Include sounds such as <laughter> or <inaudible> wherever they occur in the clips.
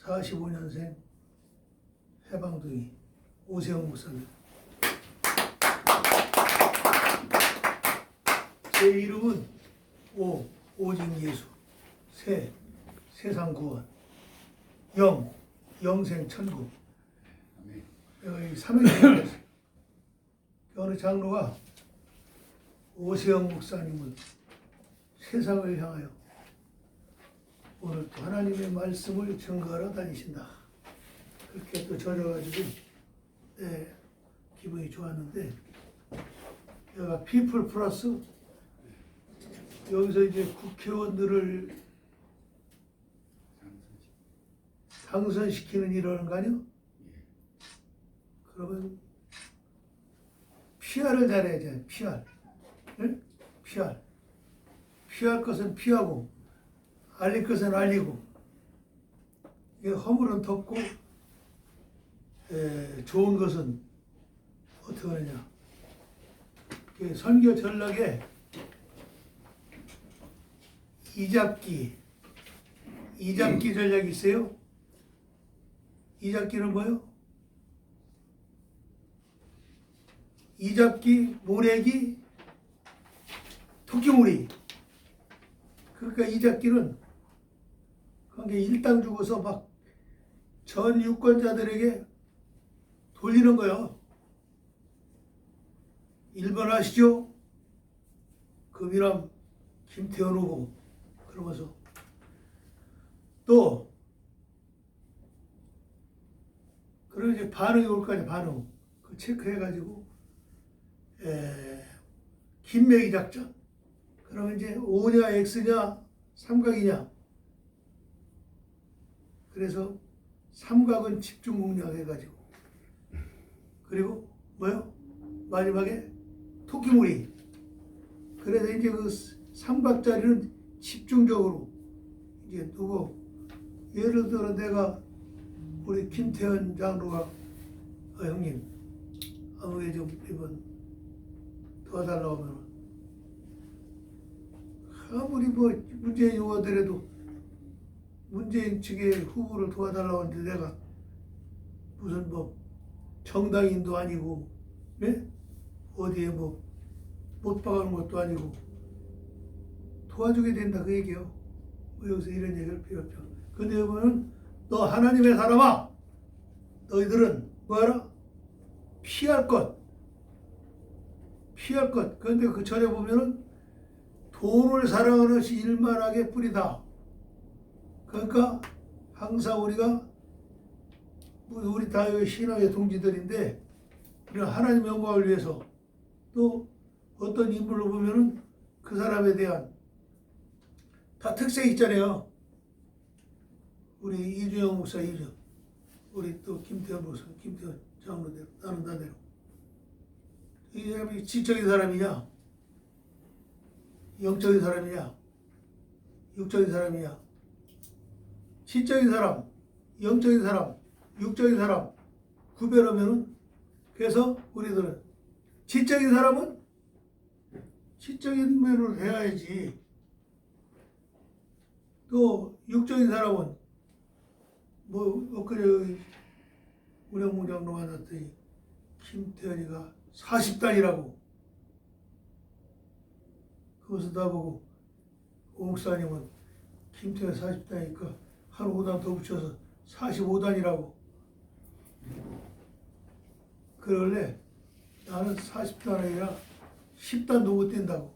45년생 해방둥이 오세영 목사님. 제 이름은 오 오직 예수 세 세상 구원 영 영생 천국 여기 있어요. 어느 장로가 오세영 목사님은 세상을 향하여 오늘 또 하나님의 말씀을 증거하러 다니신다. 그렇게 또 전해가지고 네, 기분이 좋았는데 여기가 피플 플러스 여기서 이제 국회의원들을 당선시키는 일하는 거 아니요? 그러면 PR을 잘해야지, PR. 응? PR. 피할 것은 피하고, 알릴 것은 알리고, 허물은 덮고, 에, 좋은 것은 어떻게 하느냐. 선교 전략에 이잡기, 이잡기 전략이 있어요. 이잡기는 뭐요? 이잡기, 모래기, 토끼무리. 그러니까 이잡기는 그게 일당 주고서 막 전 유권자들에게 돌리는 거예요. 1번 하시죠? 금이람 김태현 후보 그러면서 또 그리고 이제 반응이 올 거 아니야 반응 그 체크해가지고 에, 김매기 작전 그러면 이제 O냐 X냐 삼각이냐 그래서 삼각은 집중 공략 해가지고 그리고 뭐요? 마지막에 토끼무리. 그래서 이제 그 삼각자리는 집중적으로 이제 두고 예를 들어 내가 우리 김태현 장로가 어, 형님 아무개 좀 이번 도와달라고 하면 아무리 뭐 문재인 후보더라도 문재인 측의 후보를 도와달라고 하는데 내가 무슨 뭐 정당인도 아니고 예? 어디에 뭐 못 박아놓은 것도 아니고 도와주게 된다 그 얘기요. 뭐 여기서 이런 얘기를 없죠. 근데 여러분은 너 하나님의 사람아 너희들은 뭐하라? 피할 것 피할 것 그런데 그 전에 보면은 돈을 사랑하는 것이 일만하게 뿌리다 그러니까 항상 우리가 우리 다 여기 신앙의 동지들인데 우리가 하나님 영광을 위해서 또 어떤 인물을 보면은 그 사람에 대한 다 특색이 있잖아요. 우리 이주영 목사 이주, 우리 또 김태현 목사, 김태현 장로대로 나는 나대로. 이 사람이 지적인 사람이냐, 영적인 사람이냐, 육적인 사람이냐, 지적인 사람, 영적인 사람, 육적인 사람 구별하면은 그래서 우리들은 지적인 사람은 지적인 면을 해야지. 또 육적인 사람은 뭐 엊그제 운영무장로 만났더니 김태현이가 40단이라고 그것을 나보고 오 목사님은 김태현 40단이니까 한 5단 더 붙여서 45단이라고 그럴래 나는 40단 아니라 10단도 못 뛴다고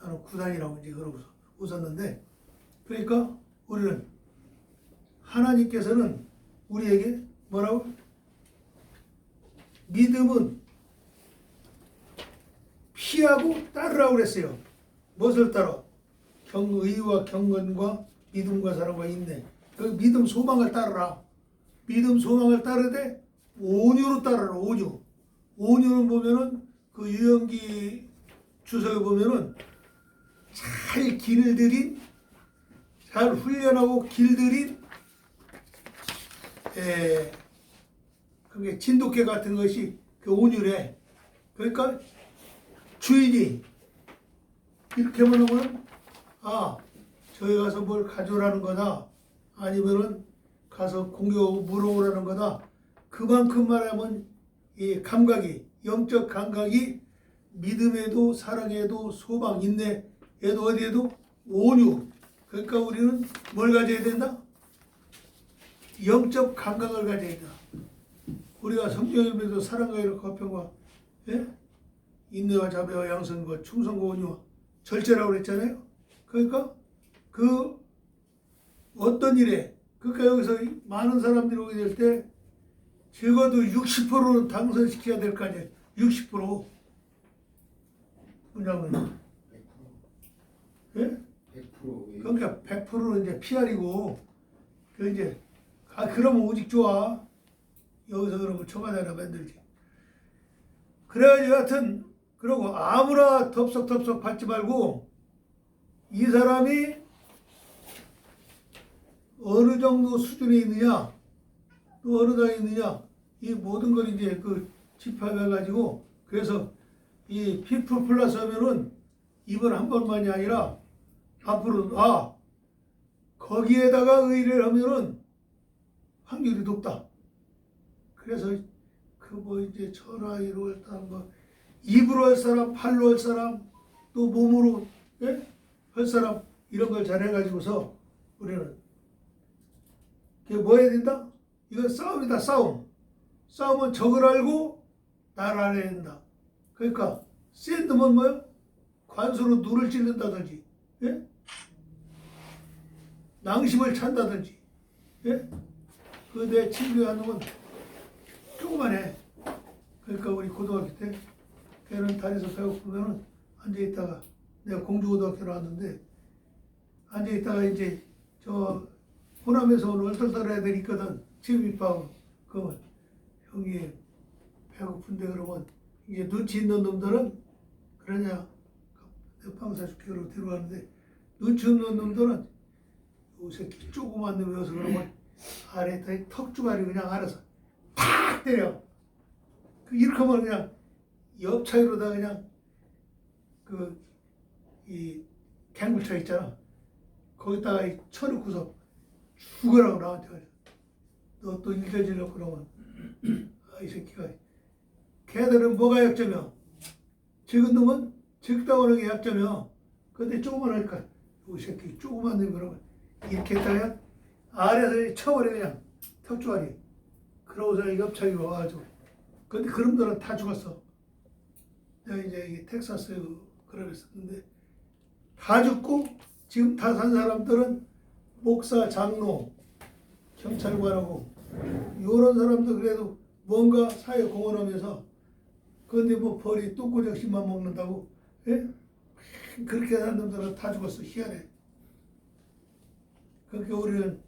나는 9단이라고 이제 그러고서 웃었는데 그러니까 우리는 하나님께서는 우리에게 뭐라고? 믿음은 피하고 따르라고 그랬어요. 무엇을 따라? 경의와 경건과 믿음과 사랑과 인내. 그 믿음 소망을 따르라. 믿음 소망을 따르되 온유로 따르라. 온유. 온유는 보면은 그 유영기 주석에 보면은 잘 길들인 잘 훈련하고 길들인 에 그게 진돗개 같은 것이 그 온유래. 그러니까 주인이 이렇게만 하면 아 저기 가서 뭘 가져오라는 거다 아니면은 가서 공격하고 물어오라는 거다. 그만큼 말하면 이 감각이 영적 감각이 믿음에도 사랑에도 소망 인내에도 어디에도 온유 그러니까 우리는 뭘 가져야 된다? 영적 감각을 가져야 된다. 우리가 성경에도 사랑과 이렇게 화평과 예? 인내와 자비와 양선과 충성과 온유와 절제라고 그랬잖아요. 그러니까 그 어떤 일에 그러니까 여기서 많은 사람들이 오게 될 때 적어도 60%는 당선시켜야 될 거 아니에요. 60% 왜냐면 예? 100% 그러니까 100%는 이제 PR이고 그 이제 아 그러면 오직 좋아 여기서 그러면 초과대나 만들지 그래야지 하여튼 그러고 아무나 덥석덥석 받지 말고 이 사람이 어느 정도 수준에 있느냐 또 어느 단에 있느냐 이 모든 걸 이제 그 집합해 가지고 그래서 이 피플 플러스 하면은 이번 한 번만이 아니라 앞으로 아 거기에다가 의뢰를 하면은 확률이 높다. 그래서 그 뭐 이제 전화위로 일단 뭐 입으로 할 사람, 팔로 할 사람, 또 몸으로 예? 할 사람 이런 걸 잘 해가지고서 우리는 그게 뭐 해야 된다? 이건 싸움이다 싸움. 싸움은 적을 알고 나를 알아야 된다. 그러니까 샌드면 뭐요? 관수로 눈을 찔른다든지 예? 낭심을 찬다든지 예? 그내 친구한 놈은 조그만 해 그러니까 우리 고등학교 때 걔는 다리에서 배고프면은 앉아있다가 내가 공주고등학교 나왔는데 앉아있다가 이제 저 호남에서 온 얼떨떨 애들 있거든 집 입하고 그러면 형이 배고픈데 그러면 이제 눈치 있는 놈들은 그러냐? 방사 죽기로 들어가는데 눈치 없는 놈들은 요 새끼 조그만 놈이 어서 그러면 아래 턱주가리 그냥 알아서 탁 때려. 그 이렇게 하면 그냥 옆 차이로다 그냥 그 이 갱물차 있잖아. 거기다가 이 쳐놓고서 죽으라고 나한테 너 또 일저질러 그러면. <clears throat> 아 이 새끼가. 걔들은 뭐가 약점이야? 적은 놈은 적다고 하는 게 약점이야. 근데 조그만 하니까 이 새끼 조그만 놈이 그러면 이렇게 했다가 아래에서 쳐버려 그냥. 턱주아리. 그러고서 옆차이 와가지고. 근데 그놈들은 다 죽었어. 내가 이제 이 텍사스 그런 했었는데 다 죽고 지금 다 산 사람들은 목사, 장로, 경찰관하고 이런 사람들 그래도 뭔가 사회 공헌하면서 그런데 뭐 벌이 똥꼬적심만 먹는다고 예? 그렇게 산 놈들은 다 죽었어 희한해 그러니까 우리는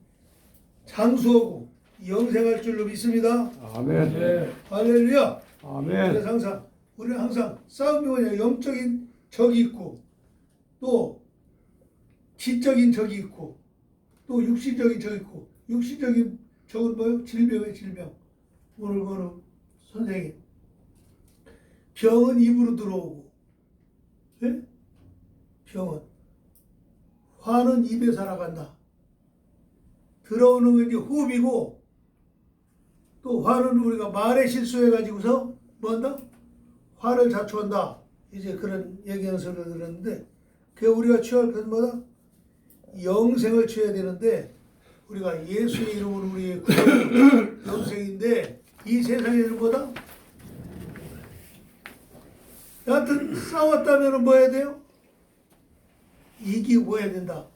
장수하고 영생할 줄로 믿습니다 아멘. 할렐루야 아멘. 그래서 항상 우리는 항상 싸움이 뭐냐 영적인 적이 있고 또 지적인 적이 있고 또 육신적인 적이 있고 육신적인 적은 뭐요? 질병의 질병 오늘 거는 선생님 병은 입으로 들어오고 예? 병은 화는 입에 살아간다 들어오는 건 이제 호흡이고 또 화는 우리가 말에 실수해 가지고서 뭐 한다? 화를 자초한다. 이제 그런 얘기하는 소리를 들었는데 그 우리가 취할 것은 뭐다? 영생을 취해야 되는데 우리가 예수의 이름으로 우리의 <coughs> 영생인데 이 세상에는 뭐다? 여하튼 싸웠다면 뭐 해야 돼요? 이기고 해야 된다.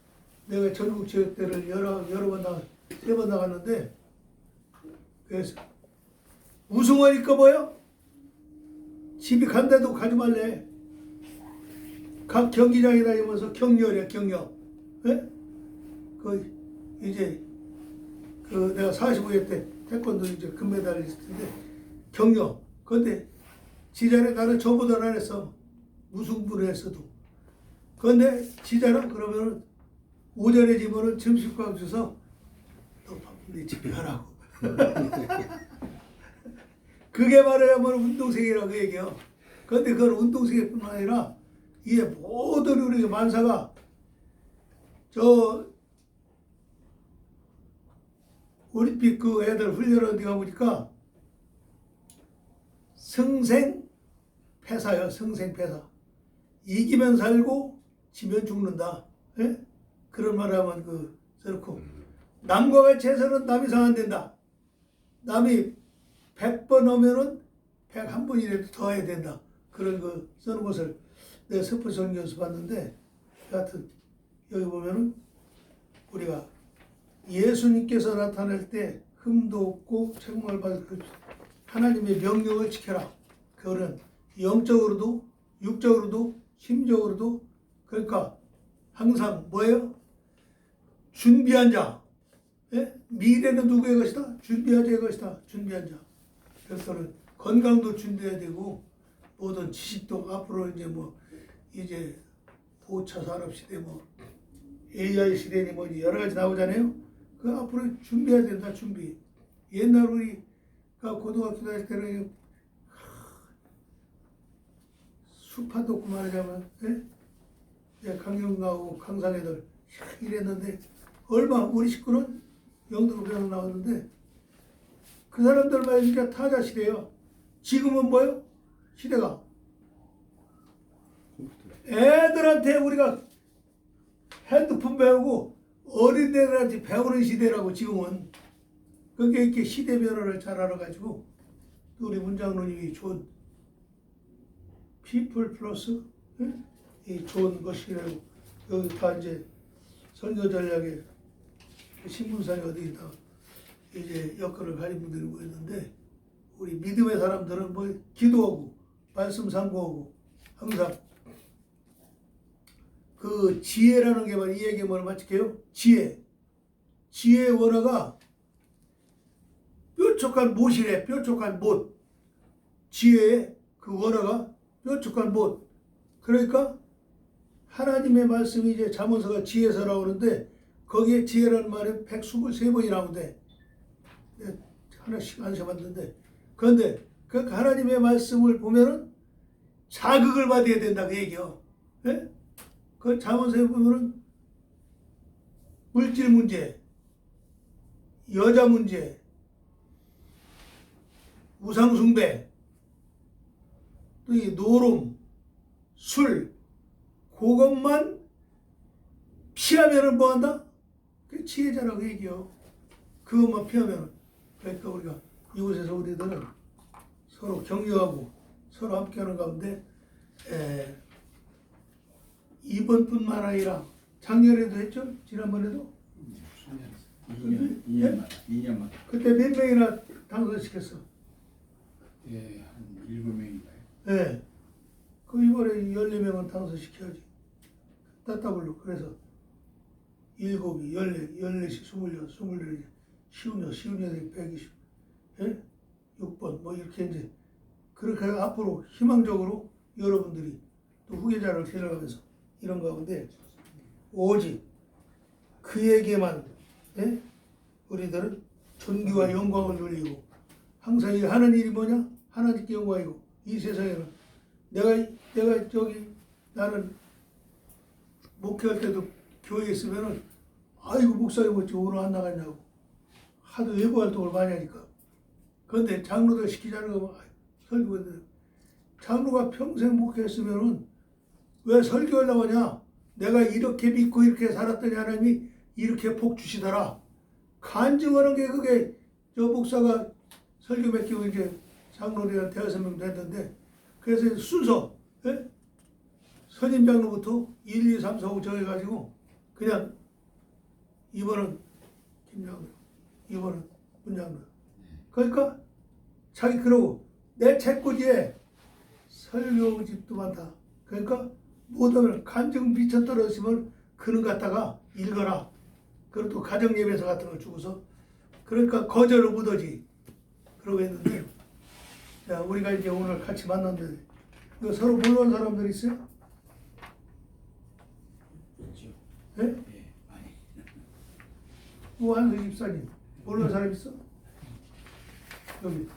내가 전국 지역 대를 여러 여러 번 나가 세 번 나갔는데 그래서 우승하니까 뭐요? 집이 간데도 가지 말래. 각 경기장에 다니면서 격려래 격려. 예? 그 이제 그 내가 45회 때 태권도 이제 금메달을 텐데 격려. 근데 지자는 나는 저보다 안 했어. 무승부를 했어도. 근데 지자는 그러면은 오전에 지면은 점심값 줘서 너 바쁜데 집에 가라고. 그게 말하자면 운동생이라고 얘기해요. 그런데 그건 운동생뿐만 아니라 이게 모든 우리 만사가 저 올림픽 그 애들 훈련 어디 가보니까? 승생 패사요 승생 패사. 이기면 살고 지면 죽는다. 예? 그런 말 하면 그 그렇고. 남과 같이 해서는 남이 상안 된다. 남이 100번 오면은 101번이라도 더 해야 된다. 그런 그 쓰는 것을 내가 스포츠전교에서 봤는데 하여튼 여기 보면은 우리가 예수님께서 나타날 때 흠도 없고 책망을 받을 그 하나님의 명령을 지켜라. 그거는 영적으로도 육적으로도 심적으로도 그러니까 항상 뭐예요? 준비한 자. 예? 미래는 누구의 것이다? 준비한 자의 것이다. 준비한 자. 그래서는 건강도 준비해야 되고 모든 지식도 앞으로 이제 뭐 이제 5차 산업 시대 뭐 AI 시대니 뭐 여러 가지 나오잖아요. 그 앞으로 준비해야 된다 준비. 옛날 우리가 고등학교 다닐 때는 하, 수파도 없고 말하자면 예? 예, 강경 나오고 강산 애들 야, 이랬는데 얼마 우리 식구는 영등포 배로 나왔는데 그 사람들만 진짜 타자 시대예요. 지금은 뭐요? 시대가 애들한테 우리가 핸드폰 배우고 어린애들한테 배우는 시대라고 지금은 그게 이렇게 시대 변화를 잘 알아가지고 또 우리 문장로님이 좋은 피플 플러스 예? 이 좋은 것이라고 여기 다 이제 선교 전략에 신문사에 어디 다 이제 여건을 가진 분들이 모였는데 우리 믿음의 사람들은 뭐 기도하고 말씀 상고하고 항상 그 지혜라는 게만 이 얘기 뭘 맞힐게요? 지혜. 지혜의 원어가 뾰족한 못이래. 뾰족한 못. 지혜의 그 원어가 뾰족한 못. 그러니까 하나님의 말씀이 이제 잠언서가 지혜서 나오는데 거기에 지혜라는 말이 123번이 나오는데 내가 하나씩 안 세봤는데 그런데 그 하나님의 말씀을 보면은 자극을 받아야 된다 그 얘기요. 예? 그 자문서에 보면은 물질 문제, 여자 문제, 우상숭배, 또 이 노름, 술, 그것만 피하면은 뭐 한다? 그 지혜자라고 얘기요. 그것만 피하면은. 그러니까 우리가 이곳에서 우리들은 서로 격려하고 서로 함께하는 가운데 에, 이번뿐만 아니라 작년에도 했죠? 지난번에도 2년, 2년마다, 2년마다. 그때 몇 명이나 당선시켰어? 예, 한 7명인가요? 예. 그 이번에 14명은 당선시켜야지. 따따블로. 그래서 일곱이, 열네, 열네씩, 스물여, 스물네, 쉬운여, 쉬운여덟, 백이십, 예? 6번, 뭐 이렇게 이제 그렇게 앞으로 희망적으로 여러분들이 또 후계자를 데려가면서 이런 가운데 오직 그에게만 예? 우리들은 존귀와 영광을 돌리고 항상 이 하는 일이 뭐냐? 하나님께 영광이고 이 세상에는 내가 내가 저기 나는 목회할 때도 교회에 있으면은 아이고 목사님 어찌 오늘 안 나갔냐고 하도 외부 활동을 많이 하니까 그런데 장로들 시키자는 거 설교했는데 장로가 평생 목회했으면은 왜 설교하려고 하냐? 내가 이렇게 믿고 이렇게 살았더니 하나님이 이렇게 복 주시더라. 간증하는 게 그게 저 목사가 설교 맡기고 이제 장로들한 대여섯 명 됐는데 그래서 순서 예? 선임 장로부터 1, 2, 3, 4, 5 정해가지고 그냥 이번은 김장로, 이번은 문장로. 그러니까 자기 그러고 내 책꽂이에 설교집도 많다. 그러니까 모든 간증 비춰 떨어지면 그는 갖다가 읽어라. 그리고 또 가정 예배서 같은 걸 주고서 그러니까 거절을 묻어지. 그러고 했는데 자, 우리가 이제 오늘 같이 만났는데 이거 서로 모르는 사람들 있어요? 그렇죠. 예? 예, 많이. 우한수 집사님 모르는 사람 있어? 여기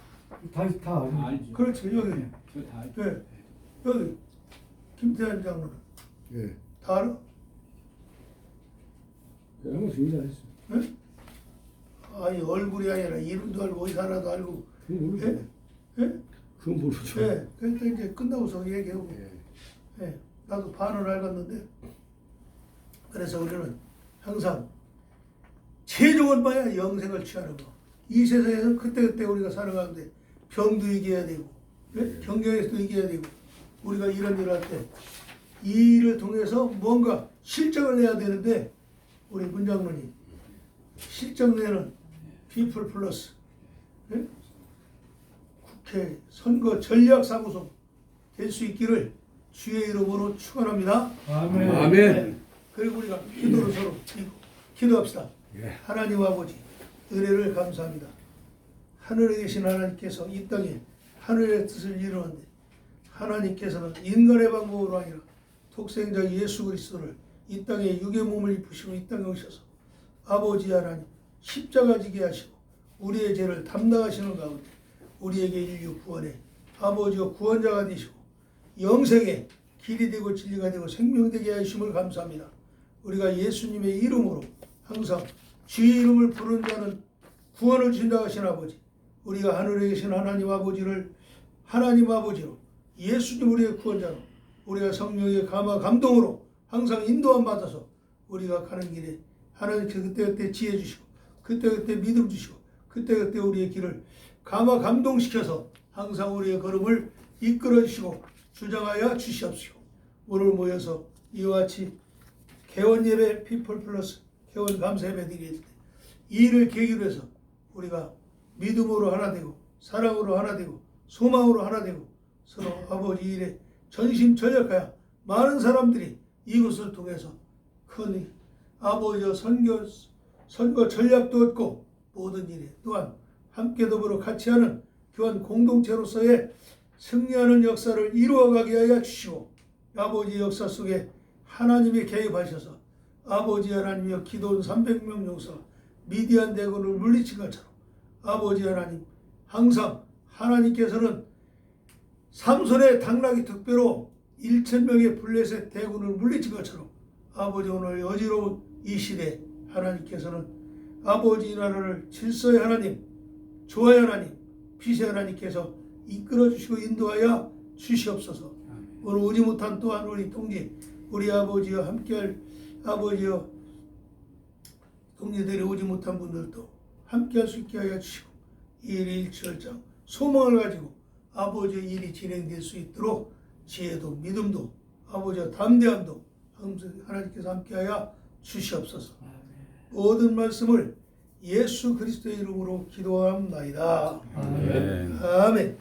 다, 다 알죠. 알죠. 그렇지 여기 저다 알죠. 예. 여기 김태환 장로는 예. 다 알아? 영어 중의자 했어. 예? 아니 얼굴이 아니라 이름도 알고 의사라도 알고 그건 모르죠. 예? 예? 그건 모르죠. 예. 그러니까 이제 끝나고서 얘기하고 예. 예. 나도 반은 알겠는데 그래서 우리는 항상 최종은 봐야 영생을 취하는 거. 이 세상에서는 그때 그때 우리가 살아가는데 병도 이겨야 되고 예? 경경에서도 이겨야 되고 우리가 이런 일을 할 때 이 일을 통해서 뭔가 실적을 내야 되는데 우리 문장로님 실적 내는 피플 플러스 예? 국회 선거 전략 사무소 될 수 있기를 주의 이름으로 축원합니다. 아멘. 아멘. 네. 그리고 우리가 기도로 서로 기도합시다. 예. 하나님 아버지 은혜를 감사합니다. 하늘에 계신 하나님께서 이 땅에 하늘의 뜻을 이루는데 하나님께서는 인간의 방법으로 아니라 독생자 예수 그리스도를 이 땅에 육의 몸을 입으시고 이 땅에 오셔서 아버지 하나님 십자가 지게 하시고 우리의 죄를 담당하시는 가운데 우리에게 인류 구원에 아버지와 구원자가 되시고 영생의 길이 되고 진리가 되고 생명되게 하심을 감사합니다. 우리가 예수님의 이름으로 항상 주의 이름을 부르는 자는 구원을 준다 하신 아버지 우리가 하늘에 계신 하나님 아버지를 하나님 아버지로 예수님 우리의 구원자로 우리가 성령의 감화 감동으로 항상 인도함 받아서 우리가 가는 길에 하나님께서 그때그때 지혜 주시고 그때그때 믿음 주시고 그때그때 우리의 길을 감화 감동시켜서 항상 우리의 걸음을 이끌어 주시고 주장하여 주시옵시고 오늘 모여서 이와 같이 개원 예배 피플 플러스 개원 감사 예배 드리는데 이 일을 계기로 해서 우리가 믿음으로 하나 되고 사랑으로 하나 되고 소망으로 하나 되고 서로 아버지 일에 전심 전력하여 많은 사람들이 이것을 통해서 큰 아버지와 선교 선거 전략도 얻고 모든 일에 또한 함께 더불어 같이 하는 교환 공동체로서의 승리하는 역사를 이루어가게 하여 주시고 아버지 역사 속에 하나님이 개입하셔서 아버지 하나님이여 기도원 300명 용사 미디안 대군을 물리친 것처럼 아버지 하나님 항상 하나님께서는 삼손의 당나귀 특배로 1천명의 블레셋 대군을 물리친 것처럼 아버지 오늘 어지러운 이 시대 하나님께서는 아버지 이 나라를 질서의 하나님 조화의 하나님 빛의 하나님께서 이끌어 주시고 인도하여 주시옵소서. 오늘 오지 못한 또한 우리 동지 우리 아버지와 함께할 아버지와 동지들이 오지 못한 분들도 함께할 수 있게 하여 주시고 일치월장 소망을 가지고 아버지의 일이 진행될 수 있도록 지혜도 믿음도 아버지와 담대함도 항상 하나님께서 함께하여 주시옵소서 모든 말씀을 예수 그리스도의 이름으로 기도합니다. 아멘. 아멘.